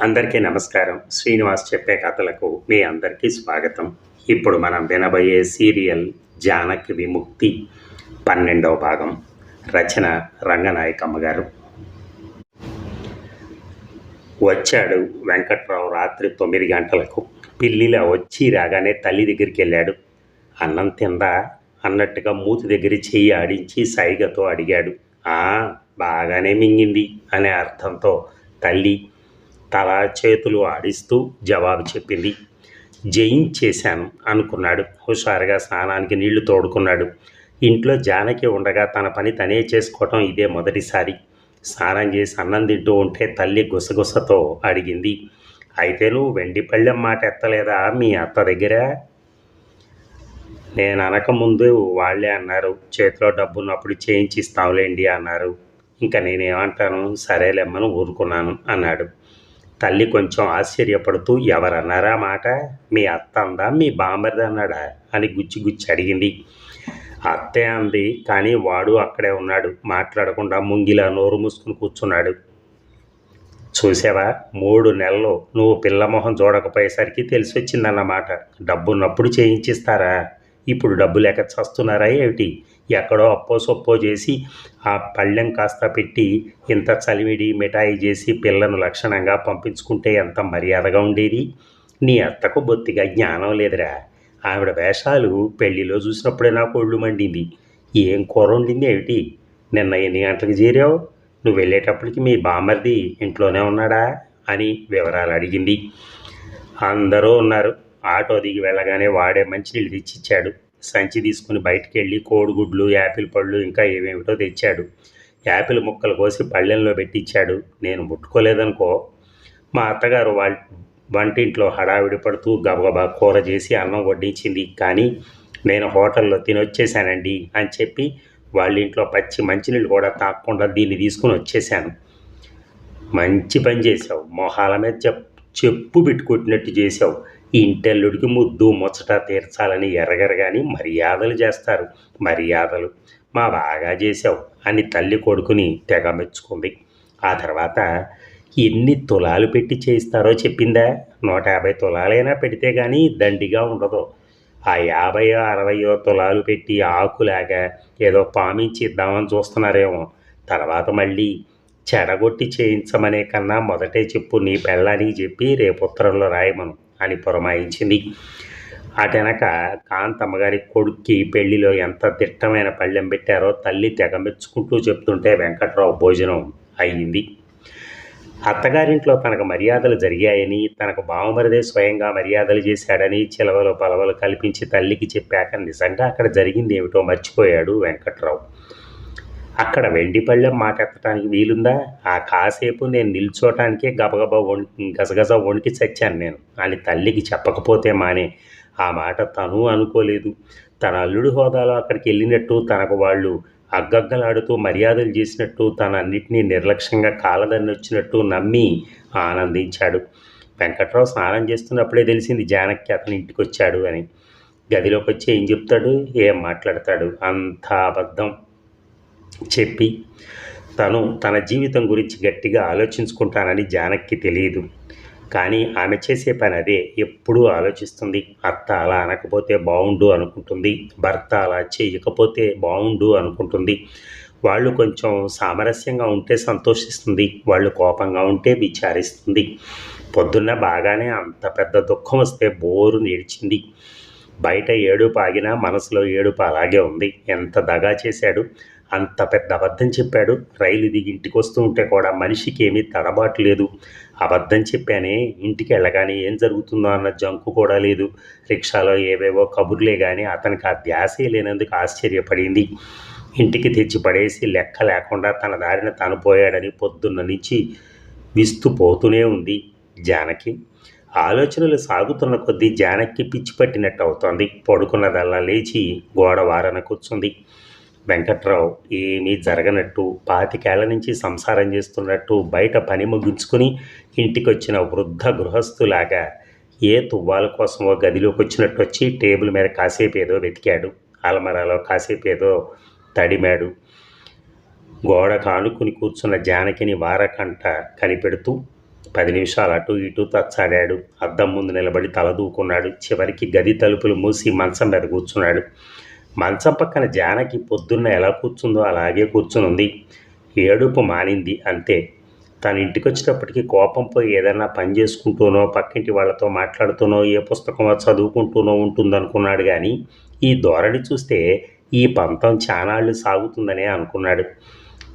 అందరికీ నమస్కారం. శ్రీనివాస్ చెప్పే కథలకు మీ అందరికీ స్వాగతం. ఇప్పుడు మనం వినబోయే సీరియల్ జానకి విముక్తి పన్నెండవ భాగం. రచన రంగనాయకమ్మ గారు. వచ్చాడు వెంకట్రావు రాత్రి తొమ్మిది గంటలకు. పిల్లిలా వచ్చి రాగానే తల్లి దగ్గరికి వెళ్ళాడు. అన్నం తిందా? అన్నట్టుగా మూతి దగ్గర చెయ్యి ఆడించి సైగతో అడిగాడు. బాగానే మింగింది అనే అర్థంతో తల్లి తల చేతులు ఆడిస్తూ జవాబు చెప్పింది. జయించేశాను అనుకున్నాడు. హుషారుగా స్నానానికి నీళ్ళు తోడుకున్నాడు. ఇంట్లో జానకి ఉండగా తన పని తనే చేసుకోవటం ఇదే మొదటిసారి. స్నానం చేసి అన్నం తింటూ ఉంటే తల్లి గుసగుసతో అడిగింది. అయితే నువ్వు వెండి పళ్ళెం మాట ఎత్తలేదా మీ అత్త దగ్గర? నేను అనకముందు వాళ్ళే అన్నారు. చేతిలో డబ్బు ఉన్నప్పుడు చేయించిస్తాంలేండి అన్నారు. ఇంకా నేనేమంటాను? సరేలేమ్మను ఊరుకున్నాను అన్నాడు. తల్లి కొంచెం ఆశ్చర్యపడుతూ ఎవరన్నారా మాట? మీ అత్త అందా మీ బామ్మరిది అన్నాడా? అని గుచ్చి గుచ్చి అడిగింది. అత్తే అంది కానీ వాడు అక్కడే ఉన్నాడు మాట్లాడకుండా ముంగిలా నోరు మూసుకుని కూర్చున్నాడు. చూసావా? మూడు నెలలు నువ్వు పిల్ల మొహం చూడకపోయేసరికి తెలిసి వచ్చిందన్నమాట డబ్బున్నప్పుడు చేయించిస్తారా? ఇప్పుడు డబ్బు లేక చస్తున్నారా ఏమిటి? ఎక్కడో అప్పో సొప్పో చేసి ఆ పళ్ళెం కాస్త పెట్టి ఇంత చలివిడి మిఠాయి చేసి పిల్లను లక్షణంగా పంపించుకుంటే ఎంత మర్యాదగా ఉండేది? నీ అత్తకు బొత్తిగా జ్ఞానం లేదురా. ఆవిడ వేషాలు పెళ్ళిలో చూసినప్పుడే నాకు ఒళ్ళు మండింది. ఏం కూర వండింది ఏమిటి? నిన్న ఎన్ని గంటలకు చేరావు? నువ్వు వెళ్ళేటప్పటికి మీ బామ్మర్ది ఇంట్లోనే ఉన్నాడా? అని వివరాలు అడిగింది. అందరూ ఉన్నారు. ఆటో దిగి వెళ్ళగానే వాడే మంచినీళ్ళు తెచ్చిచ్చాడు. సంచి తీసుకుని బయటికి వెళ్ళి కోడిగుడ్లు యాపిల్ పళ్ళు ఇంకా ఏమేమిటో తెచ్చాడు. యాపిల్ ముక్కలు కోసి పళ్ళెంలో పెట్టించాడు నేను ముట్టుకోలేదనుకో. మా అత్తగారు వాళ్ళ వంటింట్లో హడావిడి పడుతూ గబగబా కూర చేసి అన్నం వడ్డించింది. కానీ నేను హోటల్లో తినొచ్చేసానండి అని చెప్పి వాళ్ళ ఇంట్లో పచ్చి మంచినీళ్ళు కూడా తాకుండా దీన్ని తీసుకుని వచ్చేసాను మంచి పని చేసావు మొహాల మీద చెప్పు చెప్పు పెట్టుకుట్టినట్టు చేసావు ఇంటల్లుడికి ముద్దు ముచ్చట తీర్చాలని ఎరగరగాని మర్యాదలు చేస్తారు. మర్యాదలు. మా బాగా చేసావు అని తల్లి కొడుకుని తెగ మెచ్చుకుంది. ఆ తర్వాత ఎన్ని తులాలు పెట్టి చేయిస్తారో చెప్పిందా? నూట యాభై తులాలైనా పెడితే కానీ దండిగా ఉండదు. ఆ యాభైయో అరవయో తులాలు పెట్టి ఆకులాగా ఏదో పామించిద్దామని చూస్తున్నారేమో. తర్వాత మళ్ళీ చెడగొట్టి చేయించమనే కన్నా మొదటే చెప్పు నీ పెళ్ళానికి చెప్పి రేపు ఉత్తరంలో రాయమను. అని పురమాయించింది. అటెనక కాంతమ్మ గారి కొడుక్కి పెళ్ళిలో ఎంత దిట్టమైన పళ్ళెం పెట్టారో తల్లి తెగ మెచ్చుకుంటూ చెప్తుంటే వెంకట్రావు భోజనం అయ్యింది అత్తగారింట్లో తనకు మర్యాదలు జరిగాయని తనకు బావమరిదే స్వయంగా మర్యాదలు చేశాడని చిలవలు పలవలు కల్పించి తల్లికి చెప్పాక నిజంగా అక్కడ జరిగింది ఏమిటో మర్చిపోయాడు వెంకట్రావు. అక్కడ వెండిపళ్ళెం మాటెత్తడానికి వీలుందా? ఆ కాసేపు నేను నిల్చోటానికే గబగబా వణి గజగజ వణికి చచ్చాను నేను. అని తల్లికి చెప్పకపోతే మానే. ఆ మాట తను అనుకోలేదు. తన అల్లుడు హోదాలో అక్కడికి వెళ్ళినట్టు తనకు వాళ్ళు అగ్గగ్గలాడుతూ మర్యాదలు చేసినట్టు తన అన్నిటినీ నిర్లక్ష్యంగా కాలదన్ని వచ్చినట్టు నమ్మి ఆనందించాడు. వెంకట్రావు స్నానం చేస్తున్నప్పుడే తెలిసింది జానక్య అతని ఇంటికి వచ్చాడు అని. గదిలోకి వచ్చి ఏం చెప్తాడు? ఏం మాట్లాడతాడు? అంతా అబద్ధం. చెప్పి తను తన జీవితం గురించి గట్టిగా ఆలోచించుకుంటానని జానక్కి తెలియదు. కానీ ఆమె చేసే పని అదే ఎప్పుడూ ఆలోచిస్తుంది. అత్త అలా అనకపోతే బాగుండు అనుకుంటుంది. భర్త అలా చేయకపోతే బాగుండు అనుకుంటుంది. వాళ్ళు కొంచెం సామరస్యంగా ఉంటే సంతోషిస్తుంది. వాళ్ళు కోపంగా ఉంటే విచారిస్తుంది. పొద్దున్న బాగానే అంత పెద్ద దుఃఖం వస్తే బోరు నిడిచింది. బయట ఏడుపు ఆగినా మనసులో ఏడుపు అలాగే ఉంది. ఎంత దగా చేశాడు? అంత పెద్ద అబద్ధం చెప్పాడు. రైలు దిగి ఇంటికి వస్తూ ఉంటే కూడా మనిషికి ఏమీ తడబాటు లేదు అబద్ధం చెప్పానే ఇంటికి వెళ్ళగానే ఏం జరుగుతుందో అన్న జంకు కూడా లేదు. రిక్షాలో ఏవేవో కబుర్లే కానీ అతనికి ఆ ధ్యాసే లేనందుకు ఆశ్చర్యపడింది. ఇంటికి తెచ్చి పడేసి లెక్క లేకుండా తన దారిన తను పోయాడని పొద్దున్న నుంచి విస్తుపోతూనే ఉంది జానకి. ఆలోచనలు సాగుతున్న కొద్దీ జానకి పిచ్చి పట్టినట్టు అవుతోంది. పడుకున్నదల్లా లేచి గోడ వారన కూర్చుంది. వెంకట్రావు ఏమీ జరగనట్టు పాతికేళ్ళ నుంచి సంసారం చేస్తున్నట్టు బయట పని ముగించుకుని ఇంటికి వచ్చిన వృద్ధ గృహస్థులాగా ఏ తువ్వాల కోసమో గదిలోకి వచ్చినట్టు వచ్చి టేబుల్ మీద కాసేపు ఏదో వెతికాడు. అలమరాలో కాసేపు ఏదో తడిమాడు. గోడ కానుకుని కూర్చున్న జానకిని వారకంట కనిపెడుతూ పది నిమిషాలు అటు ఇటు తచ్చాడాడు. అద్దం ముందు నిలబడి తల దూకున్నాడు చివరికి గది తలుపులు మూసి మంచం మీద కూర్చున్నాడు. మంచం పక్కన జానకి పొద్దున్న ఎలా కూర్చుందో అలాగే కూర్చునుంది. ఏడుపు మానింది అంతే. తన ఇంటికి వచ్చేటప్పటికి కోపం పోయి ఏదైనా పని చేసుకుంటూనో పక్కింటి వాళ్ళతో మాట్లాడుతూనో ఏ పుస్తకమో చదువుకుంటూనో ఉంటుందనుకున్నాడు కానీ ఈ ధోరణి చూస్తే ఈ పంతం చానాళ్ళు సాగుతుందనే అనుకున్నాడు.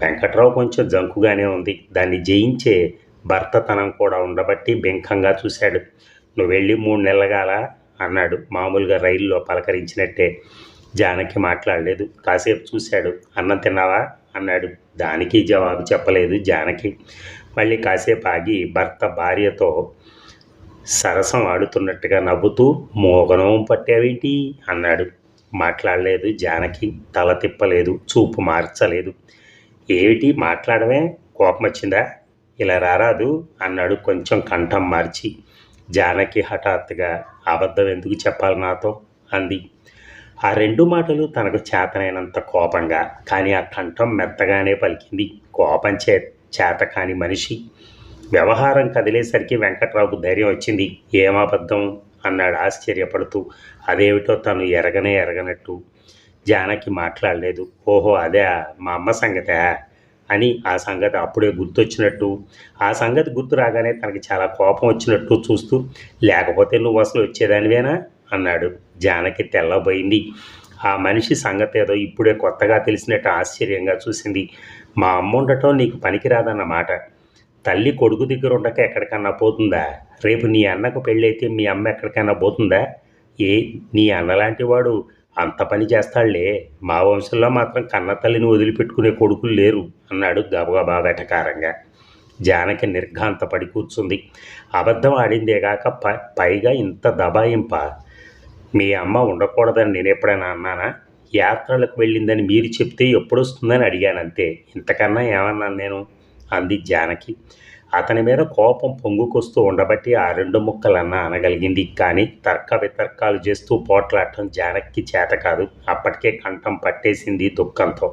వెంకట్రావు కొంచెం జంకుగానే ఉంది. దాన్ని జయించే భర్తతనం కూడా ఉండబట్టి బెంకంగా చూశాడు. నువ్వు వెళ్ళి మూడు నెలలుగాల అన్నాడు. మామూలుగా రైల్లో పలకరించినట్టే. జానకి మాట్లాడలేదు. కాసేపు చూశాడు. అన్నం తిన్నావా? అన్నాడు. దానికి జవాబు చెప్పలేదు జానకి. మళ్ళీ కాసేపు ఆగి భర్త భార్యతో సరసం ఆడుతున్నట్టుగా నవ్వుతూ మోగనం పట్టావేంటి? అన్నాడు. మాట్లాడలేదు జానకి. తల తిప్పలేదు. చూపు మార్చలేదు. ఏమిటి? మాట్లాడమే కోపం వచ్చిందా? ఇలా రారాదు అన్నాడు కొంచెం కంఠం మార్చి. జానకి హఠాత్తుగా అబద్ధం ఎందుకు చెప్పాలి నాతో? అంది. ఆ రెండు మాటలు తనకు చేతనైనంత కోపంగా కానీ ఆ కంఠం మెత్తగానే పలికింది. కోపం చే చేత కాని మనిషి. వ్యవహారం కదిలేసరికి వెంకట్రావుకు ధైర్యం వచ్చింది. ఏమాబద్ధం అన్నాడు ఆశ్చర్యపడుతూ. అదేమిటో తను ఎరగనే ఎరగనట్టు. జానకి మాట్లాడలేదు. ఓహో అదే మా అమ్మ సంగతే అని ఆ సంగతి అప్పుడే గుర్తొచ్చినట్టు. ఆ సంగతి గుర్తు రాగానే తనకి చాలా కోపం వచ్చినట్టు చూస్తూ లేకపోతే నువ్వు అసలు వచ్చేదానివేనా? అన్నాడు. జానకి తెల్లబోయింది. ఆ మనిషి సంగతి ఏదో ఇప్పుడే కొత్తగా తెలిసినట్టు ఆశ్చర్యంగా చూసింది. మా అమ్మ ఉండటం నీకు పనికిరాదన్నమాట. తల్లి కొడుకు దగ్గర ఉండక ఎక్కడికన్నా పోతుందా? రేపు నీ అన్నకు పెళ్ళైతే మీ అమ్మ ఎక్కడికైనా పోతుందా? ఏ నీ అన్నలాంటి వాడు అంత పని చేస్తాడులే మా వంశంలో మాత్రం కన్న తల్లిని వదిలిపెట్టుకునే కొడుకులు లేరు అన్నాడు గబగబా వెటకారంగా. జానకి నిర్ఘాంతపడి కూర్చుంది. అబద్ధం ఆడిందేగాక ప పైగా ఇంత దబాయింప. మీ అమ్మ ఉండకూడదని నేను ఎప్పుడైనా అన్నానా? యాత్రలకు వెళ్ళిందని మీరు చెప్తే ఎప్పుడు వస్తుందని అడిగాను అంతే ఇంతకన్నా ఏమన్నాను నేను? అంది జానకి. అతని మీద కోపం పొంగుకొస్తూ ఉండబట్టి ఆ రెండు ముక్కలన్నా అనగలిగింది. కానీ తర్క వితర్కాలు చేస్తూ పోట్లాడటం జానక్కి చేత కాదు. అప్పటికే కంఠం పట్టేసింది దుఃఖంతో.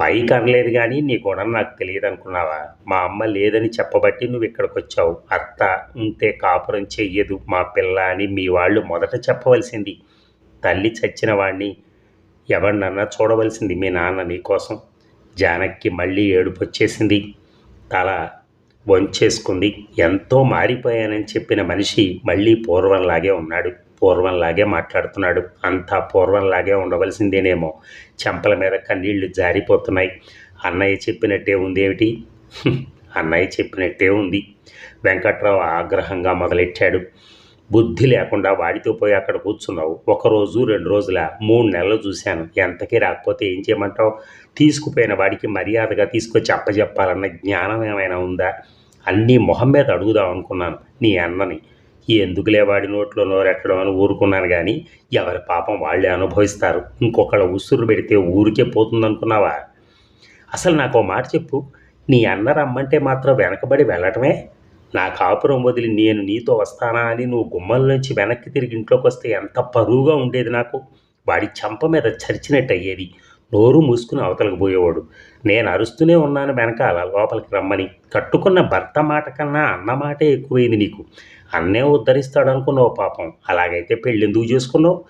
పైకి అనలేదు కానీ నీ గుణం నాకు తెలియదు అనుకున్నావా? మా అమ్మ లేదని చెప్పబట్టి నువ్వు ఇక్కడికి వచ్చావు అత్త ఉంటే కాపురం చెయ్యదు. మా పిల్ల అని మీ వాళ్ళు మొదట చెప్పవలసింది. తల్లి చచ్చిన వాడిని ఎవరినన్నా చూడవలసింది. మీ నాన్న నీకోసం జానక్కి మళ్ళీ ఏడుపు వచ్చేసింది తల వంచేసుకుంది. ఎంతో మారిపోయానని చెప్పిన మనిషి మళ్ళీ పూర్వంలాగే ఉన్నాడు. పూర్వంలాగే మాట్లాడుతున్నాడు. అంతా పూర్వంలాగే ఉండవలసిందేనేమో. చెంపల మీద కన్నీళ్ళు జారిపోతున్నాయి. అన్నయ్య చెప్పినట్టే ఉంది ఏమిటి అన్నయ్య చెప్పినట్టే ఉంది. వెంకట్రావు ఆగ్రహంగా మొదలెట్టాడు. బుద్ధి లేకుండా వాడితో పోయి అక్కడ కూర్చున్నావు. ఒకరోజు రెండు రోజుల మూడు నెలలు చూశాను. ఎంతకీ రాకపోతే ఏం చేయమంటావు? తీసుకుపోయిన వాడికి మర్యాదగా తీసుకొచ్చి అప్పచెప్పాలన్న జ్ఞానం ఏమైనా ఉందా? అన్నీ మొహం మీద అడుగుదాం అనుకున్నాను. నీ అన్నని. ఎందుకులే వాడి నోట్లో నోరెట్టడం అని ఊరుకున్నాను కానీ ఎవరి పాపం వాళ్ళే అనుభవిస్తారు. ఇంకొకళ్ళ ఉసురు పెడితే ఊరికే పోతుందనుకున్నావా? అసలు నాకు మాట చెప్పు. నీ అన్న రమ్మంటే మాత్రం వెనకబడి వెళ్ళటమే? నా కాపురం వదిలి నేను నీతో వస్తానా అని నువ్వు గుమ్మల నుంచి వెనక్కి తిరిగి ఇంట్లోకి వస్తే ఎంత పరువుగా ఉండేది నాకు? వాడి చెంప మీద చరిచినట్టు అయ్యేది నోరు మూసుకుని అవతలకు పోయేవాడు. నేను అరుస్తూనే ఉన్నాను వెనకాల లోపలికి రమ్మని. కట్టుకున్న భర్త మాట కన్నా అన్న మాటే ఎక్కువైంది నీకు. అన్నే ఉద్ధరిస్తాడు అనుకున్నావు పాపం. అలాగైతే పెళ్ళి ఎందుకు చేసుకున్నావు?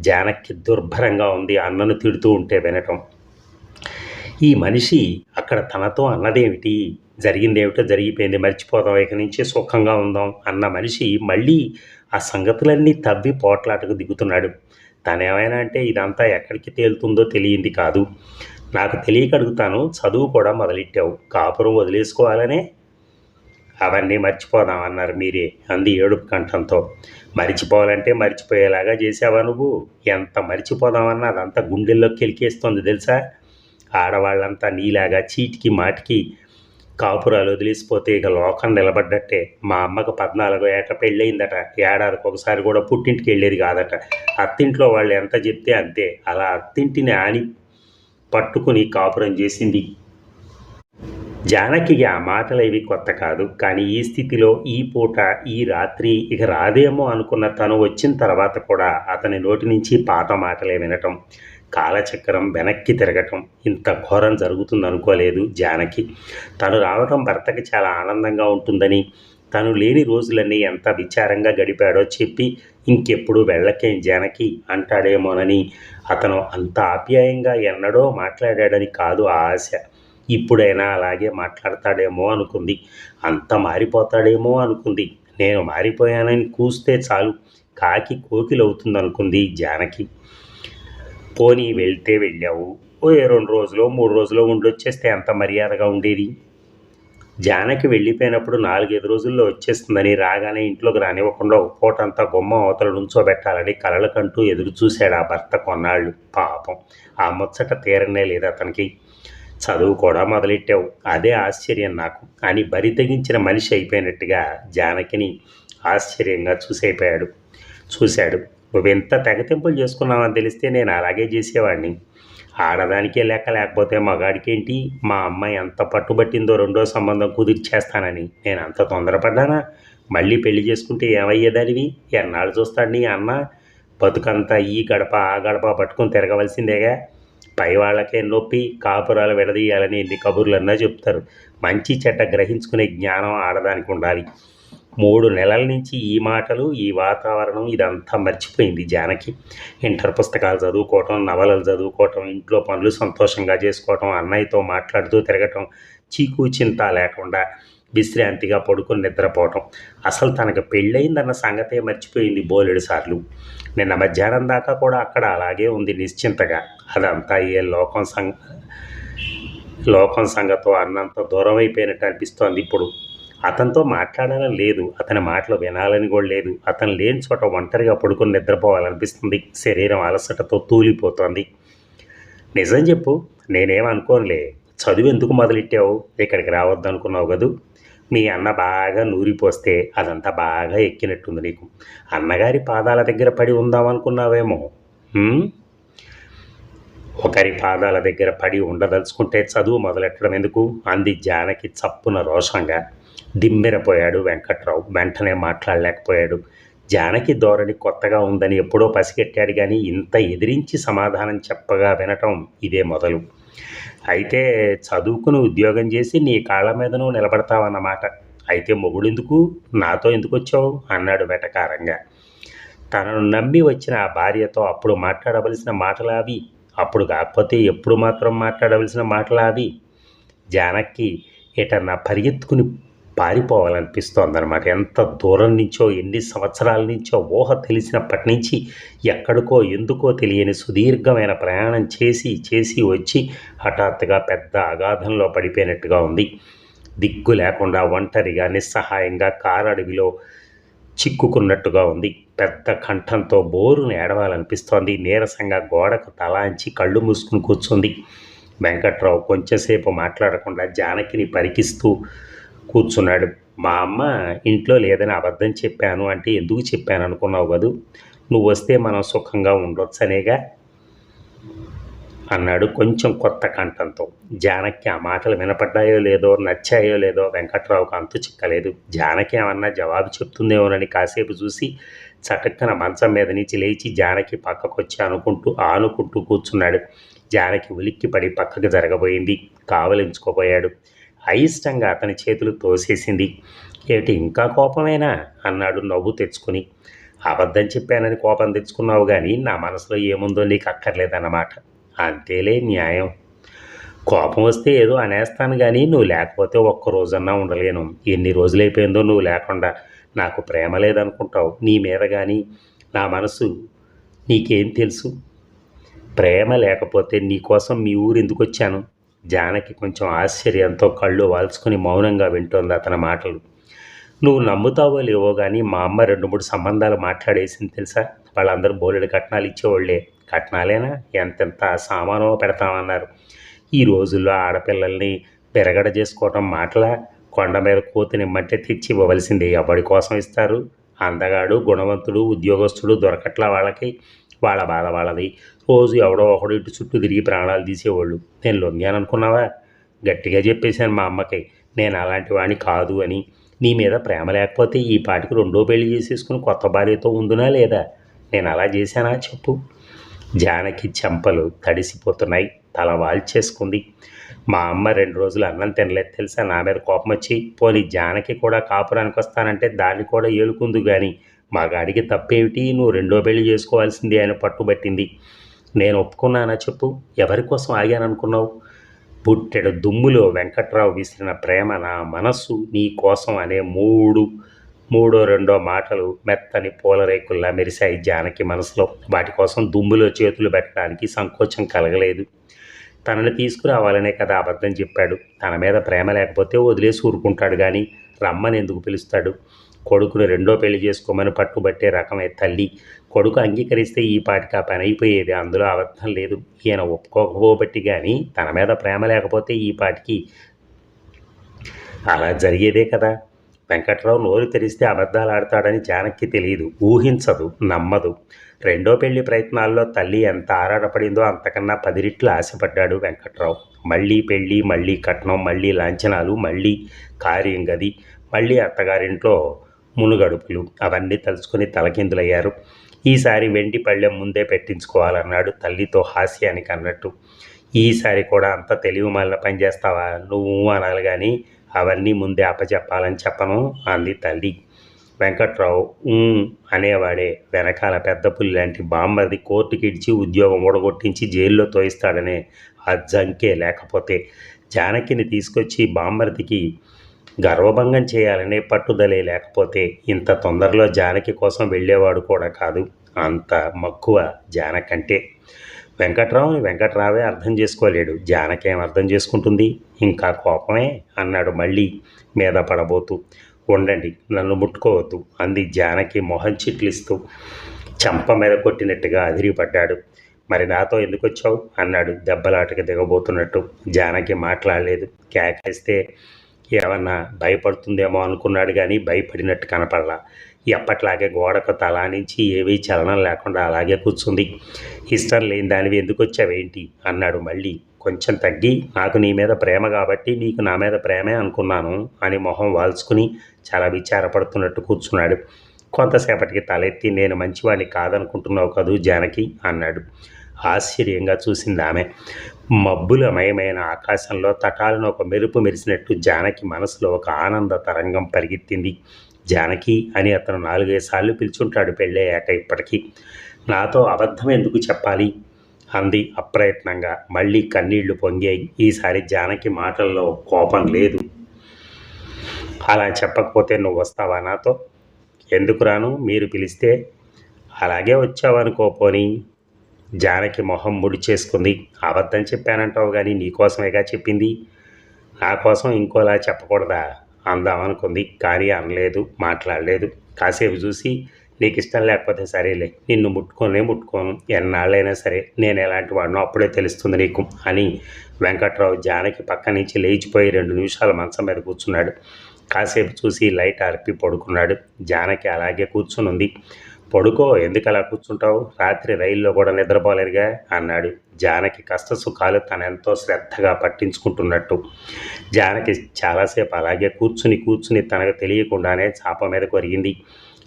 జానక్కి దుర్భరంగా ఉంది అన్నను తిడుతూ ఉంటే వినటం. ఈ మనిషి అక్కడ తనతో అన్నదేమిటి? జరిగిందేమిటో జరిగిపోయింది మర్చిపోదాం ఇక నుంచి సుఖంగా ఉందాం అన్న మనిషి మళ్ళీ ఆ సంగతులన్నీ తవ్వి పోట్లాటకు దిగుతున్నాడు. తనేమైనా అంటే ఇదంతా ఎక్కడికి తేలుతుందో తెలియంది కాదు. నాకు తెలియక అడుగుతాను చదువు కూడా మొదలెట్టావు. కాపురం వదిలేసుకోవాలనే అవన్నీ మర్చిపోదాం అన్నారు మీరే అంది ఏడుపు కంఠంతో. మరిచిపోవాలంటే మర్చిపోయేలాగా చేసావా నువ్వు? ఎంత మరిచిపోదామన్నా అదంతా గుండెల్లోకి కెలికేస్తుంది తెలుసా? ఆడవాళ్ళంతా నీలాగా చీటికి మాటికి కాపురాలు వదిలేసిపోతే ఇక లోకం నిలబడ్డట్టే. మా అమ్మకు పద్నాలుగో ఏట పెళ్ళయిందట. ఏడాదికి ఒకసారి కూడా పుట్టింటికి వెళ్ళేది కాదట. అత్తింట్లో వాళ్ళు ఎంత చెప్తే అంతే. అలా అత్తింటిని ఆని పట్టుకుని కాపురం చేసింది జానకి ఆ మాటలేవి కొత్త కాదు. కానీ ఈ స్థితిలో ఈ పూట ఈ రాత్రి ఇక రాదేమో అనుకున్న తను వచ్చిన తర్వాత కూడా అతని నోటి నుంచి పాత మాటలే వినటం కాలచక్రం వెనక్కి తిరగటం ఇంత ఘోరం జరుగుతుంది అనుకోలేదు జానకి. తను రావటం భర్తకి చాలా ఆనందంగా ఉంటుందని తను లేని రోజులన్నీ ఎంత విచారంగా గడిపాడో చెప్పి ఇంకెప్పుడు వెళ్ళకేం జానకి అంటాడేమోనని అతను అంత ఆప్యాయంగా ఎన్నడో మాట్లాడాడని కాదు ఆ ఆశ. ఇప్పుడైనా అలాగే మాట్లాడతాడేమో అనుకుంది. అంత మారిపోతాడేమో అనుకుంది. నేను మారిపోయానని కూస్తే చాలు. కాకి కోకిలవుతుంది అనుకుంది జానకి. పోనీ వెళ్తే వెళ్ళావు. ఓ రెండు రోజులు మూడు రోజులు ఉండొచ్చేస్తే ఎంత మర్యాదగా ఉండేది. జానకి వెళ్ళిపోయినప్పుడు నాలుగైదు రోజుల్లో వచ్చేస్తుందని రాగానే ఇంట్లోకి రానివ్వకుండా ఒక పూట గుమ్మ అవతల నుంచోబెట్టాలని కలలకంటూ ఎదురు చూశాడు ఆ భర్త కొన్నాళ్ళు. పాపం. ఆ ముచ్చట తీరనే లేదు అతనికి. చదువు కూడా మొదలెట్టావు. అదే ఆశ్చర్యం నాకు. అని బరి తెగించిన మనిషి అయిపోయినట్టుగా జానకిని ఆశ్చర్యంగా చూసైపోయాడు చూశాడు. నువ్వెంత తెగతింపులు చేసుకున్నావని తెలిస్తే నేను అలాగే చేసేవాడిని ఆడదానికే లెక్క లేకపోతే మగాడికేంటి? మా అమ్మాయి ఎంత పట్టుబట్టిందో రెండో సంబంధం కుదిర్చేస్తానని. నేను అంత తొందరపడ్డానా? మళ్ళీ పెళ్ళి చేసుకుంటే ఏమయ్యేదానివి? ఎన్నాళ్ళు చూస్తాడు నీ అన్న? బతుకంతా ఈ గడప ఆ గడప పట్టుకొని తిరగవలసిందేగా? పై వాళ్ళకే నొప్పి కాపురాలు విడదీయాలని ఎన్ని కబుర్లన్నా చెప్తారు. మంచి చెడ్డ గ్రహించుకునే జ్ఞానం ఆడదానికి ఉండాలి. మూడు నెలల నుంచి ఈ మాటలు ఈ వాతావరణం ఇదంతా మర్చిపోయింది జానకి. ఇంటర్ పుస్తకాలు చదువుకోవటం నవలలు చదువుకోవటం ఇంట్లో పనులు సంతోషంగా చేసుకోవటం అన్నయ్యతో మాట్లాడుతూ తిరగటం చీకు చింత లేకుండా విశ్రాంతిగా పడుకొని నిద్రపోవటం. అసలు తనకు పెళ్ళయిందన్న సంగతే మర్చిపోయింది బోలెడు సార్లు. నిన్న మధ్యాహ్నం దాకా కూడా అక్కడ అలాగే ఉంది నిశ్చింతగా. అదంతా ఏ లోకం సంగ లోకం సంగతో అన్నంత దూరం అయిపోయినట్టు అనిపిస్తోంది ఇప్పుడు. అతనితో మాట్లాడాలని లేదు. అతని మాటలు వినాలని కూడా లేదు. అతను లేని చోట ఒంటరిగా పడుకొని నిద్రపోవాలనిపిస్తుంది. శరీరం అలసటతో తూలిపోతోంది. నిజం చెప్పు. నేనేమనుకోనులే చదువు ఎందుకు మొదలెట్టావు? ఇక్కడికి రావద్దు అనుకున్నావు కదూ? మీ అన్న బాగా నూరిపోస్తే అదంతా బాగా ఎక్కినట్టుంది నీకు. అన్నగారి పాదాల దగ్గర పడి ఉందామనుకున్నావేమో అనుకున్నావేమో. ఒకరి పాదాల దగ్గర పడి ఉండదలుచుకుంటే చదువు మొదలెట్టడం ఎందుకు? అంది జానకి చప్పున రోషంగా. దిమ్మెరపోయాడు వెంకట్రావు. వెంటనే మాట్లాడలేకపోయాడు. జానకి ధోరణి కొత్తగా ఉందని ఎప్పుడో పసిగట్టాడు కానీ ఇంత ఎదిరించి సమాధానం చెప్పగా వినటం ఇదే మొదలు. అయితే చదువుకుని ఉద్యోగం చేసి నీ కాళ్ళ మీద నువ్వు నిలబడతావన్నమాట అయితే మొగుడెందుకు నాతో ఎందుకు వచ్చావు? అన్నాడు వెటకారంగా. తనను నమ్మి వచ్చిన ఆ భార్యతో అప్పుడు మాట్లాడవలసిన మాటలు అవి అప్పుడు కాకపోతే ఎప్పుడు మాత్రం మాట్లాడవలసిన మాటలు అవి జానకి ఎటన్నా పరిగెత్తుకుని పారిపోవాలనిపిస్తోందనమాట ఎంత దూరం నుంచో ఎన్ని సంవత్సరాల నుంచో ఊహ తెలిసినప్పటి నుంచి ఎక్కడికో ఎందుకో తెలియని సుదీర్ఘమైన ప్రయాణం చేసి చేసి వచ్చి హఠాత్తుగా పెద్ద అగాధంలో పడిపోయినట్టుగా ఉంది. దిక్కు లేకుండా ఒంటరిగా నిస్సహాయంగా కారడవిలో చిక్కుకున్నట్టుగా ఉంది. పెద్ద కంఠంతో బోరును ఏడవాలనిపిస్తోంది. నీరసంగా గోడకు తలాంచి కళ్ళు మూసుకుని కూర్చుంది. వెంకట్రావు కొంచెంసేపు మాట్లాడకుండా జానకిని పరికిస్తూ కూర్చున్నాడు. మా అమ్మ ఇంట్లో లేదని అబద్ధం చెప్పాను అంటే ఎందుకు చెప్పాను అనుకున్నావు కదూ నువ్వు వస్తే మనం సుఖంగా ఉండొచ్చనేగా? అన్నాడు కొంచెం కొత్త కంఠంతో. జానకి ఆ మాటలు వినపడ్డాయో లేదో నచ్చాయో లేదో వెంకట్రావుకు అంతు చిక్కలేదు. జానకి ఏమన్నా జవాబు చెప్తుందేమోనని కాసేపు చూసి చటక్కన మంచం మీద నుంచి లేచి జానకి పక్కకు వచ్చి అనుకుంటూ ఆనుకుంటూ కూర్చున్నాడు. జానకి ఉలిక్కి పడి పక్కకు జరగబోయింది. కావలించుకోబోయాడు. అయిష్టంగా అతని చేతులు తోసేసింది. ఏమిటి ఇంకా కోపమేనా? అన్నాడు నవ్వు తెచ్చుకుని. అబద్ధం చెప్పానని కోపం తెచ్చుకున్నావు కానీ నా మనసులో ఏముందో నీకు అక్కర్లేదన్నమాట. అంతేలే న్యాయం. కోపం వస్తే ఏదో అనేస్తాను కానీ నువ్వు లేకపోతే ఒక్క రోజన్నా ఉండలేను. ఎన్ని రోజులైపోయిందో నువ్వు లేకుండా. నాకు ప్రేమ లేదనుకుంటావు. నీ మీద కానీ నా మనసు నీకేం తెలుసు? ప్రేమ లేకపోతే నీకోసం మీ ఊరు ఎందుకు వచ్చాను? జానకి కొంచెం ఆశ్చర్యంతో కళ్ళు వాల్చుకుని మౌనంగా వింటోంది అతని మాటలు. నువ్వు నమ్ముతావో లేవో కానీ మా అమ్మ రెండు మూడు సంబంధాలు మాట్లాడేసింది తెలుసా? వాళ్ళందరూ బోలెడు కట్నాలు ఇచ్చేవాళ్ళే కట్నాలేనా? ఎంతెంత సామానో పెడతామన్నారు. ఈ రోజుల్లో ఆడపిల్లల్ని పెరగడ చేసుకోవటం మాటల? కొండ మీద కూతునిమ్మంటే తెచ్చి ఇవ్వవలసిందే ఎవరి కోసం ఇస్తారు? అందగాడు గుణవంతుడు ఉద్యోగస్తుడు దొరకట్ల వాళ్ళకి? వాళ్ళ బాధ వాళ్ళది. రోజు ఎవడో ఒకడు ఇటు చుట్టూ తిరిగి ప్రాణాలు తీసేవాళ్ళు. నేను లొంగాను అనుకున్నావా? గట్టిగా చెప్పేశాను మా అమ్మకి. నేను అలాంటి వాడిని కాదు అని. నీ మీద ప్రేమ లేకపోతే ఈ పాటికి రెండో పెళ్ళి చేసేసుకుని కొత్త భార్యతో ఉందునా లేదా? నేను అలా చేశానా చెప్పు. జానకి చెంపలు తడిసిపోతున్నాయి. తల వాల్చేసుకుంది. మా అమ్మ రెండు రోజులు అన్నం తినలేదు తెలుసా? నా మీద కోపం వచ్చి పోనీ జానకి కూడా కాపురానికి వస్తానంటే దాన్ని కూడా ఏలుకుందు కానీ మా గాడికి తప్పేమిటి? నువ్వు రెండో పెళ్ళి చేసుకోవాల్సింది అని పట్టుబట్టింది. నేను ఒప్పుకున్నానా చెప్పు? ఎవరి కోసం ఆగాననుకున్నావు? పుట్టెడు దుమ్ములో వెంకట్రావు విసిరిన ప్రేమ నా మనస్సు నీ కోసం అనే మూడు మూడో రెండో మాటలు మెత్తని పూలరేకుల్లా మెరిశాయి జానకి మనసులో. వాటి కోసం దుమ్ములో చేతులు పెట్టడానికి సంకోచం కలగలేదు. తనని తీసుకురావాలనే కదా అబద్ధం చెప్పాడు. తన మీద ప్రేమ లేకపోతే వదిలేసి ఊరుకుంటాడు కానీ రమ్మని ఎందుకు పిలుస్తాడు? కొడుకును రెండో పెళ్ళి చేసుకోమని పట్టుబట్టే రకమే తల్లి. కొడుకు అంగీకరిస్తే ఈ పాటికి ఆ పని అయిపోయేది. అందులో అబద్ధం లేదు. ఈయన ఒప్పుకోకపోబట్టి కానీ తన మీద ప్రేమ లేకపోతే ఈ పాటికి అలా జరిగేదే కదా. వెంకట్రావు నోరు తెరిస్తే అబద్ధాలు ఆడతాడని జానక్కి తెలియదు. ఊహించదు. నమ్మదు. రెండో పెళ్ళి ప్రయత్నాల్లో తల్లి ఎంత ఆరాటపడిందో అంతకన్నా పది రెట్లు ఆశపడ్డాడు వెంకట్రావు. మళ్ళీ పెళ్ళి మళ్ళీ కట్నం మళ్ళీ లాంఛనాలు మళ్ళీ కార్యం గది మళ్ళీ అత్తగారింట్లో మునుగడుపులు అవన్నీ తలుచుకొని తలకిందులయ్యారు. ఈసారి వెండి పళ్ళెం ముందే పెట్టించుకోవాలన్నాడు తల్లితో హాస్యానికి అన్నట్టు. ఈసారి కూడా అంత తెలివి మళ్ళీ పనిచేస్తావా నువ్వు అనాలి కానీ అవన్నీ ముందే అప్పచెప్పాలని చెప్పను అంది తల్లి. వెంకట్రావు "ఊ" అనేవాడే వెనకాల పెద్ద పులి లాంటి బామ్మది కోర్టుకిడిచి ఉద్యోగం ఊడగొట్టించి జైల్లో తోయిస్తాడనే ఆ జంకే లేకపోతే జానకిని తీసుకొచ్చి బామ్మర్దికి గర్వభంగం చేయాలనే పట్టుదలే లేకపోతే ఇంత తొందరలో జానకి కోసం వెళ్ళేవాడు కూడా కాదు. అంత మక్కువ జానకంటే. వెంకట్రావుని వెంకట్రావే అర్థం చేసుకోలేడు. జానకేం అర్థం చేసుకుంటుంది? ఇంకా కోపమే? అన్నాడు మళ్ళీ మీద పడబోతూ. ఉండండి నన్ను ముట్టుకోవద్దు అంది జానకి మొహం చిట్లిస్తూ. చంప మీద కొట్టినట్టుగా అదిరిపడ్డాడు. మరి నాతో ఎందుకు వచ్చావు అన్నాడు దెబ్బలాటకి దిగబోతున్నట్టు. జానకి మాట్లాడలేదు. కేకేస్తే ఏమన్నా భయపడుతుందేమో అనుకున్నాడు కానీ భయపడినట్టు కనపడలా. ఎప్పట్లాగే గోడకు తలానించి ఏవీ చలనం లేకుండా అలాగే కూర్చుంది. ఇష్టం లేని దానివి ఎందుకు వచ్చావేంటి అన్నాడు మళ్ళీ. కొంచెం తగ్గి నాకు నీ మీద ప్రేమ కాబట్టి నీకు నా మీద ప్రేమే అనుకున్నాను అని మొహం వాల్చుకుని చాలా విచారపడుతున్నట్టు కూర్చున్నాడు. కొంతసేపటికి తలెత్తి నేను మంచివాడిని కాదనుకుంటున్నావు కదూ జానకి? అన్నాడు. ఆశ్చర్యంగా చూసింది ఆమె మబ్బులమయమైన ఆకాశంలో తటాలను ఒక మెరుపు మెరిసినట్టు జానకి మనసులో ఒక ఆనంద తరంగం పరిగెత్తింది. జానకి అని అతను నాలుగైదు సార్లు పిలుచుంటాడు పెళ్ళయ్యాక ఇప్పటికీ. నాతో అబద్ధం ఎందుకు చెప్పాలి? అంది అప్రయత్నంగా. మళ్ళీ కన్నీళ్ళు పొంగాయి. ఈసారి జానకి మాటల్లో కోపం లేదు. అలా చెప్పకపోతే నువ్వు వస్తావా నాతో? ఎందుకు రాను మీరు పిలిస్తే? అలాగే వచ్చావనుకోపోని జానకి మొహం ముడిచేసుకుంది అబద్ధం చెప్పానంటావు కానీ నీకోసమేగా చెప్పింది? నా కోసం ఇంకోలా చెప్పకూడదా? అందామనుకుంది కానీ అనలేదు మాట్లాడలేదు. కాసేపు చూసి నీకు ఇష్టం లేకపోతే సరేలే నిన్ను ముట్టుకోనే ముట్టుకోను. ఎన్నాళ్ళైనా సరే నేను ఎలాంటి వాడినో అప్పుడే తెలుస్తుంది నీకు అని వెంకట్రావు జానకి పక్క నుంచి లేచిపోయి రెండు నిమిషాలు మంచం మీద కూర్చున్నాడు. కాసేపు చూసి లైట్ ఆర్పి పడుకున్నాడు. జానకి అలాగే కూర్చునుంది. పడుకో ఎందుకు అలా కూర్చుంటావు? రాత్రి రైల్లో కూడా నిద్రపోలేరుగా అన్నాడు. జానకి కష్ట సుఖాలు తనెంతో శ్రద్ధగా పట్టించుకుంటున్నట్టు. జానకి చాలాసేపు అలాగే కూర్చుని కూర్చుని తనకు తెలియకుండానే చాప మీద కొరిగింది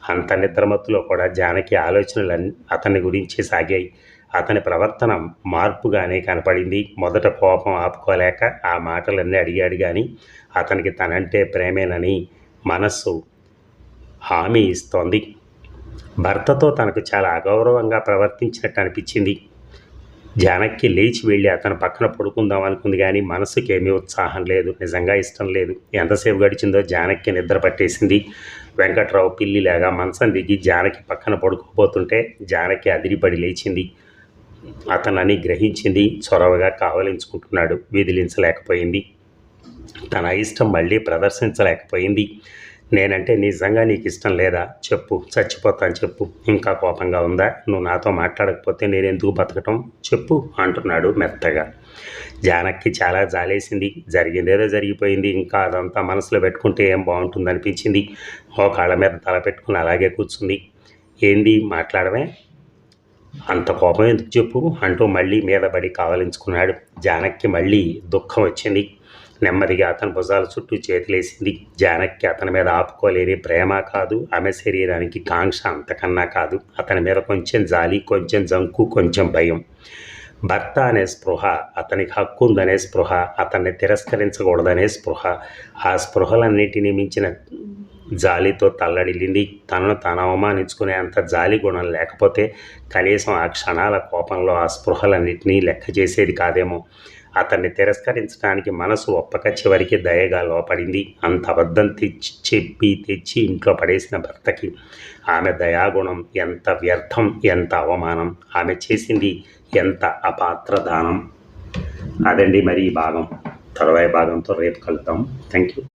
అంత నిద్రమత్తులో కూడా జానకి ఆలోచనలు అతని గురించి సాగాయి. అతని ప్రవర్తన మార్పుగానే కనపడింది. మొదట కోపం ఆపుకోలేక ఆ మాటలన్నీ అడిగాడు కానీ అతనికి తనంటే ప్రేమేనని మనస్సు హామీ ఇస్తోంది. భర్తతో తనకు చాలా అగౌరవంగా ప్రవర్తించినట్టు అనిపించింది. జానక్కి లేచి వెళ్ళి అతను పక్కన పడుకుందాం అనుకుంది కానీ మనసుకి ఏమీ ఉత్సాహం లేదు నిజంగా ఇష్టం లేదు. ఎంతసేపు గడిచిందో జానక్కి నిద్ర పట్టేసింది. వెంకట్రావు పిల్లిలాగా మంచం దిగి జానకి పక్కన పడుకోబోతుంటే జానకి అదిరిపడి లేచింది. అతనని గ్రహించింది చొరవగా కావలించుకుంటున్నాడు విదిలించలేకపోయింది. తన ఇష్టం మళ్ళీ ప్రదర్శించలేకపోయింది. నేనంటే నిజంగా నీకు ఇష్టం లేదా? చెప్పు. చచ్చిపోతాను చెప్పు. ఇంకా కోపంగా ఉందా? నువ్వు నాతో మాట్లాడకపోతే నేను ఎందుకు బతకటం? చెప్పు అంటున్నాడు మెత్తగా. జానక్కి చాలా జాలేసింది. జరిగిందేదో జరిగిపోయింది. ఇంకా అదంతా మనసులో పెట్టుకుంటే ఏం బాగుంటుంది అనిపించింది ఓ కాళ్ళ మీద తల పెట్టుకుని అలాగే కూర్చుంది. ఏంది? మాట్లాడమే? అంత కోపం ఎందుకు చెప్పు? అంటూ మళ్ళీ మీద పడి కావలించుకున్నాడు. జానక్కి మళ్ళీ దుఃఖం వచ్చింది. నెమ్మదిగా అతని భుజాల చుట్టూ చేతులేసింది. జానక్కి అతని మీద ఆపుకోలేని ప్రేమ కాదు ఆమె శరీరానికి కాంక్ష అంతకన్నా కాదు. అతని మీద కొంచెం జాలి కొంచెం జంకు కొంచెం భయం. భర్త అనే స్పృహ అతనికి హక్కు ఉందనే స్పృహ అతన్ని తిరస్కరించకూడదనే స్పృహ. ఆ స్పృహలన్నిటినీ మించిన జాలితో తల్లడిల్లింది. తనను తాను అవమానించుకునే అంత జాలి గుణం లేకపోతే కనీసం ఆ క్షణాల కోపంలో ఆ స్పృహలన్నింటినీ లెక్క చేసేది కాదేమో. అతన్ని తిరస్కరించడానికి మనసు ఒప్పక చివరికి దయగా లోపడింది. అంత అబద్ధం తెచ్చి చెప్పి తెచ్చి ఇంట్లో పడేసిన భర్తకి ఆమె దయాగుణం ఎంత వ్యర్థం ఎంత అవమానం. ఆమె చేసింది ఎంత అపాత్ర దానం అదండి మరి ఈ భాగం. తర్వాయి భాగంతో రేపు కలుద్దాం. Thank you